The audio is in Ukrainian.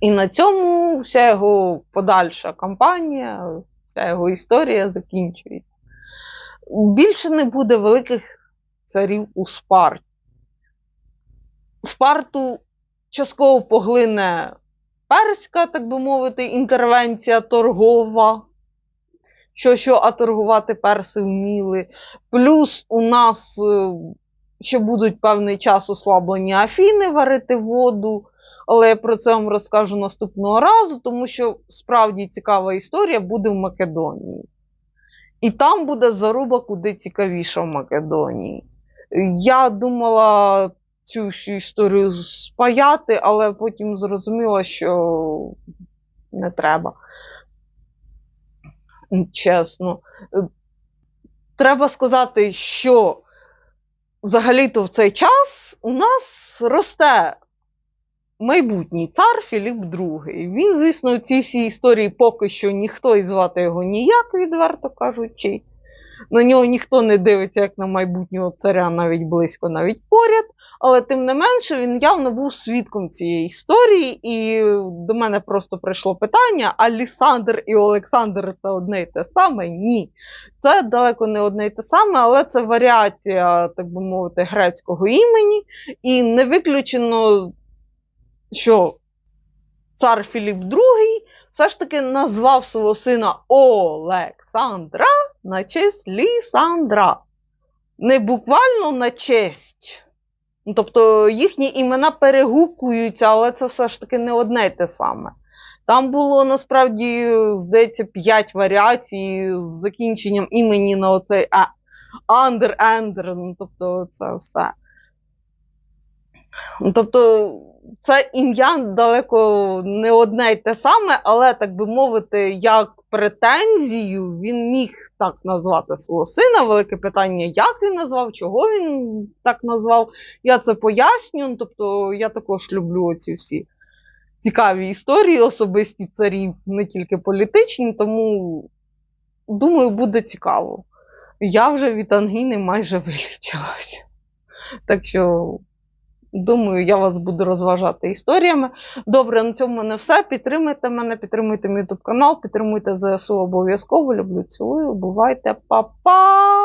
І на цьому вся його подальша кампанія, вся його історія закінчується. Більше не буде великих царів у Спарті. Спарту частково поглине перська, так би мовити, інтервенція торгова. Що, що, а торгувати перси вміли. Плюс у нас е, ще будуть певний час ослаблені Афіни варити воду, але я про це вам розкажу наступного разу, тому що справді цікава історія буде в Македонії. І там буде заруба куди цікавіша в Македонії. Я думала цю всю історію спаяти, але потім зрозуміла, що не треба. Чесно. Треба сказати, що взагалі-то в цей час у нас росте майбутній цар Філіп II. Він, звісно, в цій всій історії поки що ніхто і звати його ніяк, відверто кажучи. На нього ніхто не дивиться, як на майбутнього царя, навіть близько, навіть поряд. Але тим не менше він явно був свідком цієї історії, і до мене просто прийшло питання: а Лісандр і Олександр це одне і те саме? Ні. Це далеко не одне і те саме, але це варіація, так би мовити, грецького імені. І не виключено, що цар Філіп II все ж таки назвав свого сина Олександра на честь Лісандра. Не буквально на честь. Ну, Тобто їхні імена перегукуються, але це все ж таки не одне й те саме. Там було насправді, здається, п'ять варіацій з закінченням імені на оцей Андер, Ендер, ну, тобто це все. Ну, Тобто, це ім'я далеко не одне й те саме, але, так би мовити, як претензію він міг так назвати свого сина. Велике питання, як він назвав, чого він так назвав. Я це поясню. Ну, Тобто, я також люблю ці всі цікаві історії, особисті царів, не тільки політичні, тому думаю, буде цікаво. Я вже від ангіни майже вилічилася. Так що. Думаю, я вас буду розважати історіями. Добре, на цьому не все. Підтримуйте мене, підтримуйте мій ютуб канал, підтримуйте ЗСУ обов'язково. Люблю, цілую. Бувайте, па-па!